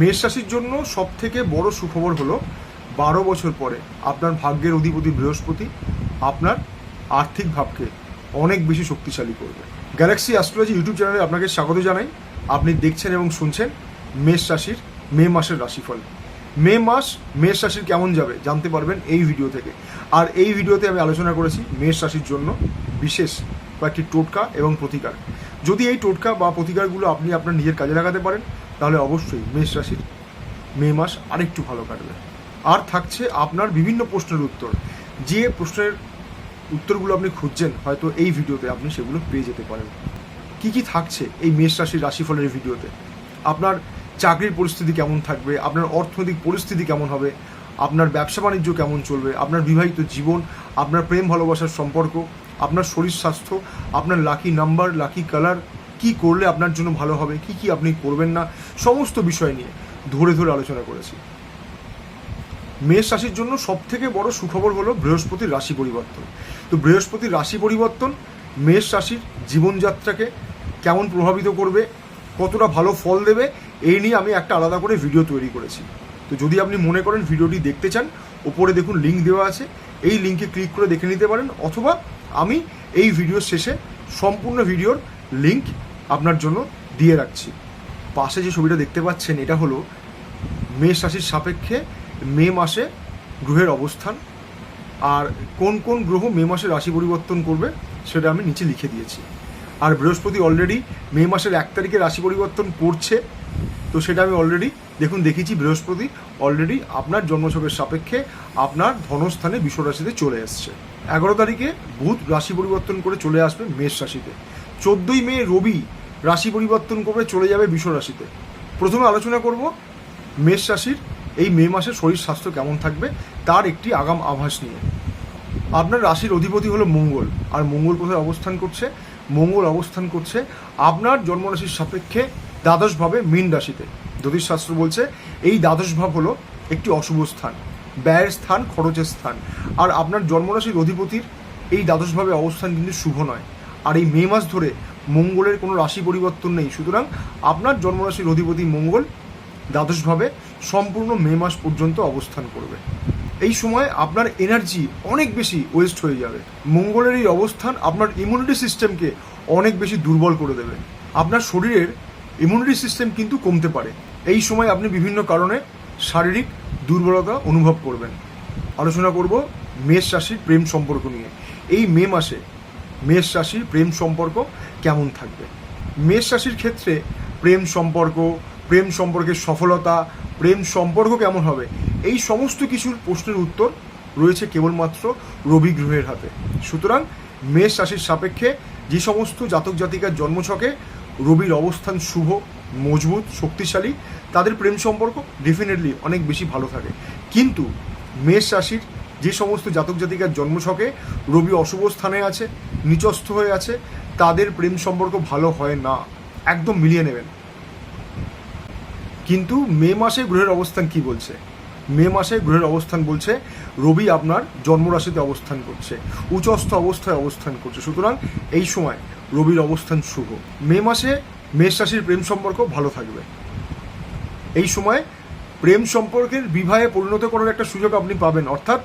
মেষ রাশির জন্য সব থেকে বড় সুখবর হলো বারো বছর পরে আপনার ভাগ্যের অধিপতি বৃহস্পতি আপনার আর্থিক ভাবকে অনেক বেশি শক্তিশালী করবে। গ্যালাক্সি অ্যাস্ট্রোলজি ইউটিউব চ্যানেলে আপনাকে স্বাগত জানাই। আপনি দেখছেন এবং শুনছেন মেষ রাশির মে মাসের রাশিফল। মে মাস, মেষ রাশির কেমন যাবে জানতে পারবেন এই ভিডিও থেকে। আর এই ভিডিওতে আমি আলোচনা করেছি মেষ রাশির জন্য বিশেষ কয়েকটি টোটকা এবং প্রতিকার। যদি এই টোটকা বা প্রতিকারগুলো আপনি আপনার নিজের কাজে লাগাতে পারেন তাহলে অবশ্যই মেষ রাশির মে মাস আরেকটু ভালো কাটবে। আর থাকছে আপনার বিভিন্ন প্রশ্নের উত্তর। যে প্রশ্নের উত্তরগুলো আপনি খুঁজছেন, হয়তো এই ভিডিওতে আপনি সেগুলো পেয়ে যেতে পারেন। কি কি থাকছে এই মেষ রাশির রাশিফলের ভিডিওতে? আপনার চাকরির পরিস্থিতি কেমন থাকবে? আপনার অর্থনৈতিক পরিস্থিতি কেমন হবে? আপনার ব্যবসা বাণিজ্য কেমন চলবে? আপনার বিবাহিত জীবন, আপনার প্রেম ভালোবাসার সম্পর্ক, আপনার শরীর স্বাস্থ্য, আপনার লাকি নাম্বার লাকি কালার কি করলে আপনার জন্য ভালো হবে? কি কি আপনি করবেন না? সমস্ত বিষয় নিয়ে ধরে ধরে আলোচনা করেছি। মেষ রাশির জন্য সব থেকে বড় সুখবর হলো বৃহস্পতির রাশি পরিবর্তন। তো বৃহস্পতির রাশি পরিবর্তন মেষ রাশির জীবনযাত্রাকে কেমন প্রভাবিত করবে, কতটা ভালো ফল দেবে, এই নিয়ে আমি একটা আলাদা করে ভিডিও তৈরি করেছি। তো যদি আপনি মনে করেন ভিডিওটি দেখতে চান ওপরে দেখুন লিঙ্ক দেওয়া আছে, এই লিঙ্কে ক্লিক করে দেখে নিতে পারেন, অথবা আমি এই ভিডিওর শেষে সম্পূর্ণ ভিডিওর লিঙ্ক আপনার জন্য দিয়ে রাখছি। পাশে যে ছবিটা দেখতে পাচ্ছেন, এটা হলো মেষ রাশির সাপেক্ষে মে মাসে গ্রহের অবস্থান আর কোন কোন গ্রহ মে মাসে রাশি পরিবর্তন করবে সেটা আমি নিচে লিখে দিয়েছি। আর বৃহস্পতি অলরেডি মে মাসের এক তারিখে রাশি পরিবর্তন করছে, তো সেটা আমি অলরেডি দেখুন দেখেছি বৃহস্পতি অলরেডি আপনার জন্মছকের সাপেক্ষে আপনার ধনস্থানে রাশিতে চলে এসছে। এগারো তারিখে বুধ রাশি পরিবর্তন করে চলে আসবে মেষ রাশিতে। চোদ্দোই মে রবি রাশি পরিবর্তন করে চলে যাবে বিশ্ব রাশিতে। প্রথমে আলোচনা করব মেষ রাশির এই মে মাসে শরীর স্বাস্থ্য কেমন থাকবে, তার একটি আগাম আভাস নিয়ে। আপনার রাশির অধিপতি হলো মঙ্গল, আর মঙ্গল কোথায় অবস্থান করছে? মঙ্গল অবস্থান করছে আপনার জন্মরাশির সাপেক্ষে দ্বাদশভাবে মীন রাশিতে। জ্যোতিষশাস্ত্র বলছে এই দ্বাদশ ভাব হলো একটি অশুভ স্থান, ব্যয়ের স্থান, খরচের স্থান। আর আপনার জন্মরাশির অধিপতির এই দ্বাদশভাবে অবস্থান কিন্তু শুভ নয়। আর এই মে মাস ধরে মঙ্গলের কোনো রাশি পরিবর্তন নেই। সুতরাং আপনার জন্মরাশির অধিপতি মঙ্গল দ্বাদশভাবে সম্পূর্ণ মে মাস পর্যন্ত অবস্থান করবে। এই সময় আপনার এনার্জি অনেক বেশি ওয়েস্ট হয়ে যাবে। মঙ্গলের এই অবস্থান আপনার ইমিউনিটি সিস্টেমকে অনেক বেশি দুর্বল করে দেবে। আপনার শরীরের ইমিউনিটি সিস্টেম কিন্তু কমতে পারে। এই সময় আপনি বিভিন্ন কারণে শারীরিক দুর্বলতা অনুভব করবেন। আলোচনা করব মেষ রাশির প্রেম সম্পর্ক নিয়ে। এই মে মাসে মেষ রাশির প্রেম সম্পর্ক কেমন থাকবে? মেষ রাশির ক্ষেত্রে প্রেম সম্পর্ক, প্রেম সম্পর্কের সফলতা, প্রেম সম্পর্ক কেমন হবে? এই সমস্ত কিছুর প্রশ্নের উত্তর রয়েছে কেবলমাত্র রবি গ্রহের হাতে। সুতরাং মেষ রাশির সাপেক্ষে যে সমস্ত জাতক জাতিকার জন্মছকে রবির অবস্থান শুভ, মজবুত, শক্তিশালী, তাদের প্রেম সম্পর্ক ডেফিনেটলি অনেক বেশি ভালো থাকে। কিন্তু মেষ রাশির যে সমস্ত জাতক জাতিকার জন্মছকে রবি অশুভ স্থানে আছে নিচস্থ হয়ে আছে, তাদের প্রেম সম্পর্ক ভালো হয় না। একদম মিলিয়ে নেবেন। কিন্তু মে মাসে গ্রহের অবস্থান কি বলছে? মে মাসে গ্রহের অবস্থান বলছে, রবি আপনার জন্মরাশিতে অবস্থান করছে, উচ্চস্থ অবস্থায় অবস্থান করছে। সুতরাং এই সময় রবির অবস্থান শুভ। মে মাসে মেষ রাশির প্রেম সম্পর্ক ভালো থাকবে। এই সময় প্রেম সম্পর্কের বিবাহে পরিণত করার একটা সুযোগ আপনি পাবেন। অর্থাৎ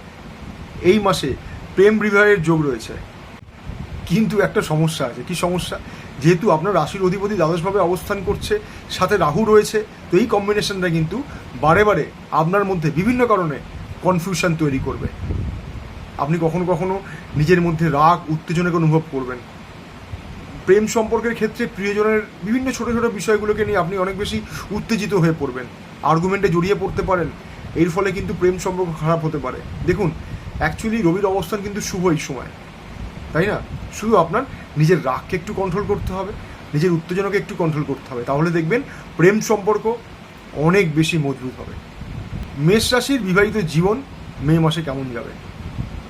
এই মাসে প্রেম বিবাহের যোগ রয়েছে। কিন্তু একটা সমস্যা আছে। কি সমস্যা? যেহেতু আপনার রাশির অধিপতি দ্বাদশভাবে অবস্থান করছে, সাথে রাহু রয়েছে, তো এই কম্বিনেশনটা কিন্তু বারে বারে আপনার মধ্যে বিভিন্ন কারণে কনফিউশন তৈরি করবে। আপনি কখনো কখনো নিজের মধ্যে রাগ, উত্তেজনাকে অনুভব করবেন। প্রেম সম্পর্কের ক্ষেত্রে প্রিয়জনের বিভিন্ন ছোট ছোট বিষয়গুলোকে নিয়ে আপনি অনেক বেশি উত্তেজিত হয়ে পড়বেন। আর্গুমেন্টে জড়িয়ে পড়তে পারেন। এর ফলে কিন্তু প্রেম সম্পর্ক খারাপ হতে পারে। দেখুন অ্যাকচুয়ালি রবির অবস্থান কিন্তু শুভ এই সময়। তাই না? শুধু আপনার নিজের রাগকে একটু কন্ট্রোল করতে হবে, নিজের উত্তেজনাকে একটু কন্ট্রোল করতে হবে। তাহলে দেখবেন প্রেম সম্পর্ক অনেক বেশি মজবুত হবে। মেষ রাশির বিবাহিত জীবন মে মাসে কেমন যাবে?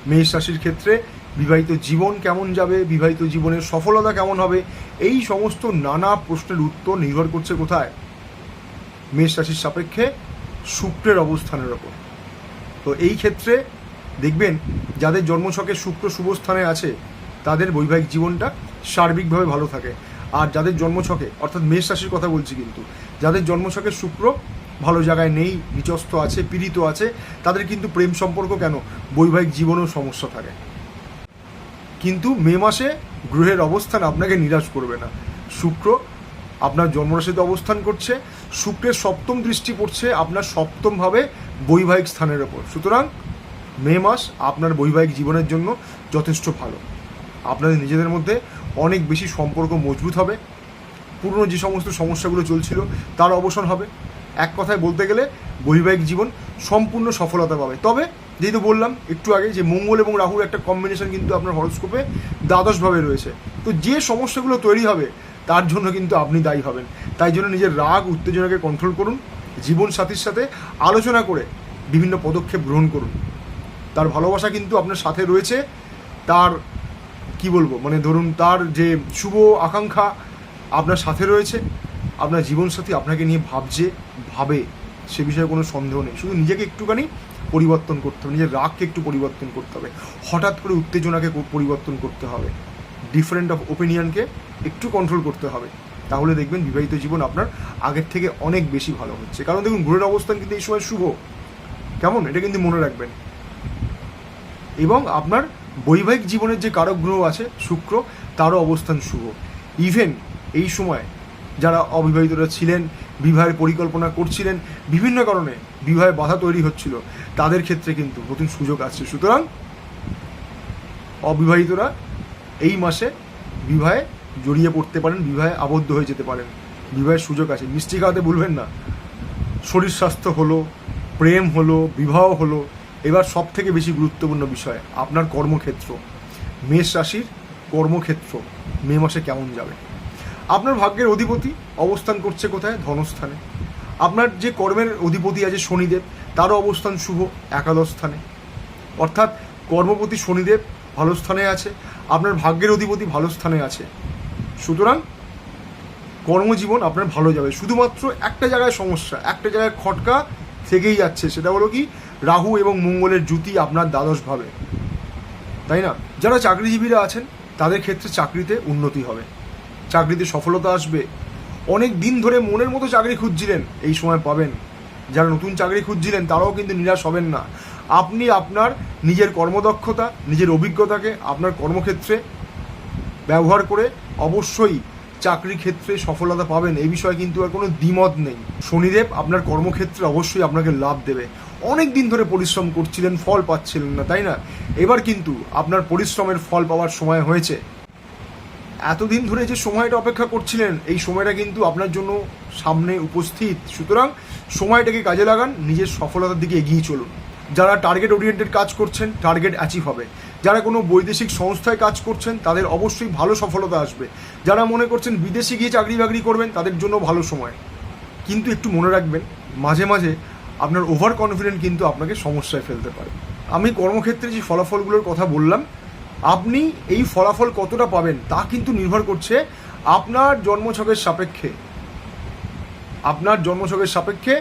মেষ রাশির ক্ষেত্রে বিবাহিত জীবন কেমন যাবে? বিবাহিত জীবনের সফলতা কেমন হবে? এই সমস্ত নানা প্রশ্নের উত্তর নির্ভর করছে কোথায়? মেষ রাশির সাপেক্ষে শুক্রের অবস্থানের ওপর। তো এই ক্ষেত্রে দেখবেন, যাদের জন্মছকে শুক্র শুভস্থানে আছে, তাদের বৈবাহিক জীবনটা সার্বিকভাবে ভালো থাকে। আর যাদের জন্মছকে অর্থাৎ মেষ রাশির কথা বলছি কিন্তু, যাদের জন্মছকে শুক্র ভালো জায়গায় নেই নিচস্থ আছে, পীড়িত আছে, তাদের কিন্তু প্রেম সম্পর্ক কেন? বৈবাহিক জীবনেও সমস্যা থাকে। কিন্তু মে মাসে গ্রহের অবস্থান আপনাকে নিরাশ করবে না। শুক্র আপনার জন্মরাশিতে অবস্থান করছে, শুক্রের সপ্তম দৃষ্টি পড়ছে আপনার সপ্তমভাবে বৈবাহিক স্থানের ওপর। সুতরাং মে মাস আপনার বৈবাহিক জীবনের জন্য যথেষ্ট ভালো। আপনাদের নিজেদের মধ্যে অনেক বেশি সম্পর্ক মজবুত হবে। পুরনো যে সমস্ত সমস্যাগুলো চলছিল, তার অবসান হবে। এক কথায় বলতে গেলে, বৈবাহিক জীবন সম্পূর্ণ সফলতা পাবে। তবে, যেহেতু বললাম একটু আগে যে মঙ্গল এবং রাহুর একটা কম্বিনেশন কিন্তু আপনার হরস্কোপে দ্বাদশভাবে রয়েছে, তো যে সমস্যাগুলো তৈরি হবে, তার জন্য কিন্তু আপনি দায়ী হবেন। তাই জন্য নিজের রাগ, উত্তেজনাকে কন্ট্রোল করুন জীবন সাথীর সাথে আলোচনা করে বিভিন্ন পদক্ষেপ গ্রহণ করুন। তার ভালোবাসা কিন্তু আপনার সাথে রয়েছে। তার, কি বলব মানে ধরুন তার যে শুভ আকাঙ্ক্ষা আপনার সাথে রয়েছে, আপনার জীবনসাথী আপনাকে নিয়ে ভাবছে, ভাবে, সে বিষয়ে কোনো সন্দেহ নেই। শুধু নিজেকে একটুখানি পরিবর্তন করতে হবে, নিজের রাগকে একটু পরিবর্তন করতে হবে। হঠাৎ করে উত্তেজনাকে পরিবর্তন করতে হবে। ডিফারেন্ট অফ ওপিনিয়নকে একটু কন্ট্রোল করতে হবে। তাহলে দেখবেন বিবাহিত জীবন আপনার আগের থেকে অনেক বেশি ভালো হচ্ছে। কারণ দেখুন গ্রহের অবস্থান কিন্তু এই সময় শুভ। কেমন? এটা কিন্তু মনে রাখবেন। এবং আপনার বৈবাহিক জীবনের যে কারক গ্রহ আছে, শুক্র, তারও অবস্থান শুভ। ইভেন এই সময় যারা অবিবাহিতরা ছিলেন, বিবাহের পরিকল্পনা করছিলেন, বিভিন্ন কারণে বিবাহে বাধা তৈরি হচ্ছিল, তাদের ক্ষেত্রে কিন্তু নতুন সুযোগ আসছে। সুতরাং অবিবাহিতরা এই মাসে বিবাহে জড়িয়ে পড়তে পারেন, বিবাহে আবদ্ধ হয়ে যেতে পারেন। বিবাহের সুযোগ আছে। মিষ্টি খাওয়াতে ভুলবেন না। শরীর স্বাস্থ্য হলো, প্রেম হলো, বিবাহ হলো এবার সব থেকে বেশি গুরুত্বপূর্ণ বিষয়, আপনার কর্মক্ষেত্র। মেষ রাশির কর্মক্ষেত্র মে মাসে কেমন যাবে? আপনার ভাগ্যের অধিপতি অবস্থান করছে কোথায়? ধনস্থানে। আপনার যে কর্মের অধিপতি আছে শনিদেব, তারও অবস্থান শুভ, একাদশ স্থানে। অর্থাৎ কর্মপতি শনিদেব ভালো স্থানে আছে, আপনার ভাগ্যের অধিপতি ভালো স্থানে আছে। সুতরাং কর্মজীবন আপনার ভালো যাবে। শুধুমাত্র একটা জায়গায় সমস্যা, একটা জায়গায় খটকা থেকেই যাচ্ছে। সেটা হলো কি? রাহু এবং মঙ্গলের জুতি আপনার দ্বাদশ ভাবে। তাই না? যারা চাকরিজীবীরা আছেন, তাদের ক্ষেত্রে চাকরিতে উন্নতি হবে। চাকরিতে সফলতা আসবে। অনেক দিন ধরে মনের মতো চাকরি খুঁজছিলেন, এই সময় পাবেন। যারা নতুন চাকরি খুঁজছিলেন, তারাও কিন্তু নিরাশ হবেন না। আপনি আপনার নিজের কর্মদক্ষতা, নিজের অভিজ্ঞতাকে আপনার কর্মক্ষেত্রে ব্যবহার করে অবশ্যই চাকরি ক্ষেত্রে সফলতা পাবেন। এই বিষয়ে কিন্তু আর কোনো দ্বিমত নেই। শনিদেব আপনার কর্মক্ষেত্রে অবশ্যই আপনাকে লাভ দেবে। অনেক দিন ধরে পরিশ্রম করছিলেন, ফল পাচ্ছিলেন না, তাই না? এবার কিন্তু আপনার পরিশ্রমের ফল পাওয়ার সময় হয়েছে। এতদিন ধরে যে সময়টা অপেক্ষা করছিলেন, এই সময়টা কিন্তু আপনার জন্য সামনে উপস্থিত। সুতরাং সময়টাকে কাজে লাগান, নিজের সফলতার দিকে এগিয়ে চলুন। যারা টার্গেট ওরিয়েন্টেড কাজ করছেন টার্গেট অ্যাচিভ হবে। যারা কোনো বৈদেশিক সংস্থায় কাজ করছেন, তাদের অবশ্যই ভালো সফলতা আসবে। যারা মনে করছেন বিদেশে গিয়ে চাকরি বাকরি করবেন, তাদের জন্য ভালো সময়। কিন্তু একটু মনে রাখবেন, মাঝে মাঝে আপনার ওভার কনফিডেন্ট কিন্তু আপনাকে সমস্যায় ফেলতে পারে। আমি কর্মক্ষেত্রে যে ফলাফলগুলোর কথা বললাম, আপনি এই ফলাফল কতটা পাবেন তা কিন্তু নির্ভর করছে আপনার জন্মছকের সাপেক্ষে। আপনার জন্মছকের সাপেক্ষে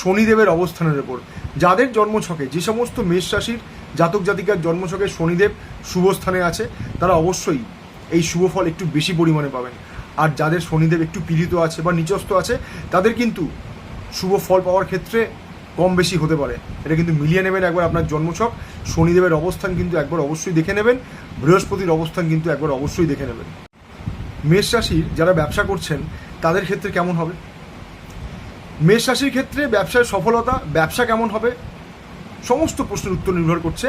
শনিদেবের অবস্থানের উপর। যাদের জন্মছকে, যে সমস্ত মেষ রাশির জাতক জাতিকার জন্মছকে শনিদেব শুভস্থানে আছে, তারা অবশ্যই এই শুভ ফল একটু বেশি পরিমাণে পাবেন। আর যাদের শনিদেব একটু পীড়িত আছে বা নিচস্থ আছে, তাদের কিন্তু শুভ ফল পাওয়ার ক্ষেত্রে কম বেশি হতে পারে। এটা কিন্তু মিলিয়ে নেবেন একবার আপনার জন্মছক। শনিদেবের অবস্থান কিন্তু একবার অবশ্যই দেখে নেবেন। বৃহস্পতির অবস্থান কিন্তু একবার অবশ্যই দেখে নেবেন। মেষ রাশির যারা ব্যবসা করছেন, তাদের ক্ষেত্রে কেমন হবে? মেষ রাশির ক্ষেত্রে ব্যবসায় সফলতা, ব্যবসা কেমন হবে? সমস্ত প্রশ্নের উত্তর নির্ভর করছে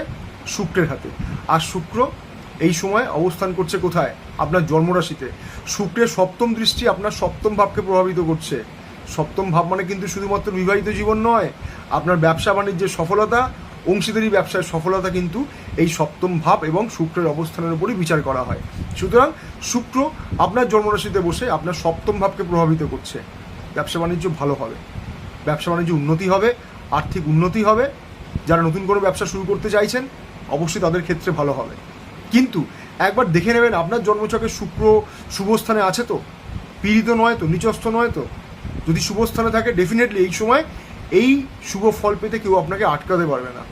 শুক্রের হাতে। আর শুক্র এই সময় অবস্থান করছে কোথায়? আপনার জন্মরাশিতে। শুক্রের সপ্তম দৃষ্টি আপনার সপ্তম ভাবকে প্রভাবিত করছে। সপ্তম ভাব মানে কিন্তু শুধুমাত্র বিবাহিত জীবন নয়, আপনার ব্যবসা বাণিজ্যের সফলতা, অংশীদারি ব্যবসায় সফলতা কিন্তু এই সপ্তম ভাব এবং শুক্রের অবস্থানের উপরই বিচার করা হয়। সুতরাং শুক্র আপনার জন্মরাশিতে বসে আপনার সপ্তম ভাবকে প্রভাবিত করছে। ব্যবসা বাণিজ্য ভালো হবে। ব্যবসা বাণিজ্য উন্নতি হবে, আর্থিক উন্নতি হবে। যারা নতুন কোনো ব্যবসা শুরু করতে চাইছেন, অবশ্যই তাদের ক্ষেত্রে ভালো হবে। কিন্তু একবার দেখে নেবেন, আপনার জন্মচকে শুক্র শুভস্থানে আছে তো? পীড়িত নয় তো? নিচস্থ নয় তো? যদি শুভস্থানে থাকে ডেফিনেটলি এই সময় এই শুভ ফল পেতে কেউ আপনাকে আটকাতে পারবে না।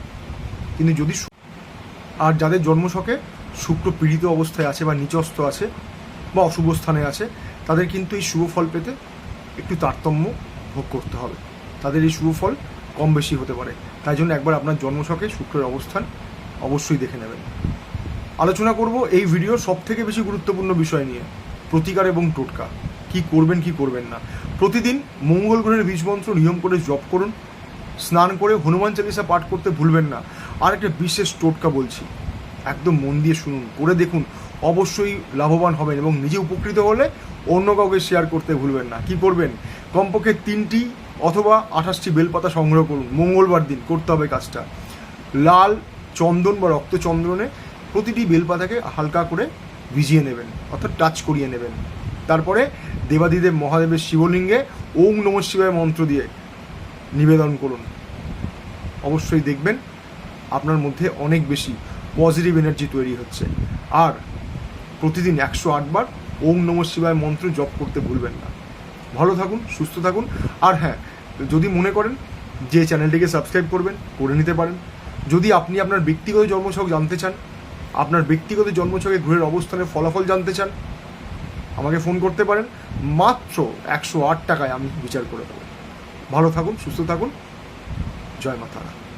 কিন্তু যদি আর যাদের জন্মছকে শুক্র পীড়িত অবস্থায় আছে বা নিচস্থ আছে বা অশুভ স্থানে আছে, তাদের কিন্তু এই শুভ ফল পেতে একটু তারতম্য ভোগ করতে হবে। তাদের এই শুভ ফল কম বেশি হতে পারে। তাই জন্য একবার আপনার জন্মছকে শুক্রের অবস্থান অবশ্যই দেখে নেবেন। আলোচনা করব এই ভিডিওর সব থেকে বেশি গুরুত্বপূর্ণ বিষয় নিয়ে, প্রতিকার এবং টোটকা। কি করবেন কি করবেন না। প্রতিদিন মঙ্গল গ্রহের বীজ মন্ত্র নিয়ম করে জপ করুন, স্নান করে হনুমান চালিসা পাঠ করতে ভুলবেন না। আর একটা বিশেষ টোটকা বলছি, একদম মন দিয়ে শুনুন, করে দেখুন, অবশ্যই লাভবান হবেন এবং নিজে উপকৃত হলে অন্য কাউকে শেয়ার করতে ভুলবেন না। কি করবেন? কমপক্ষে তিনটি অথবা আঠাশটি বেলপাতা সংগ্রহ করুন, মঙ্গলবার দিন করতে হবে কাজটা। লাল চন্দন বা রক্তচন্দনে প্রতিটি বেলপাতাকে হালকা করে ভিজিয়ে নেবেন, অর্থাৎ টাচ করিয়ে নেবেন। তারপরে দেবাদিদেব মহাদেবের শিবলিঙ্গে ওম নম শিবায় মন্ত্র দিয়ে নিবেদন করুন। অবশ্যই দেখবেন, আপনার মধ্যে অনেক বেশি পজিটিভ এনার্জি তৈরি হচ্ছে। আর প্রতিদিন একশো আটবার ওম নম শিবায় মন্ত্র জপ করতে ভুলবেন না। ভালো থাকুন, সুস্থ থাকুন। আর হ্যাঁ যদি মনে করেন যে চ্যানেলটিকে সাবস্ক্রাইব করবেন, করে নিতে পারেন। যদি আপনি আপনার ব্যক্তিগত জন্মছক জানতে চান, আপনার ব্যক্তিগত জন্মছকে গ্রহের অবস্থানের ফলাফল জানতে চান আমাকে ফোন করতে পারেন। মাত্র একশো আট টাকায় আমি বিচার করে দেবো। ভালো থাকুন, সুস্থ থাকুন। জয় মাতারা।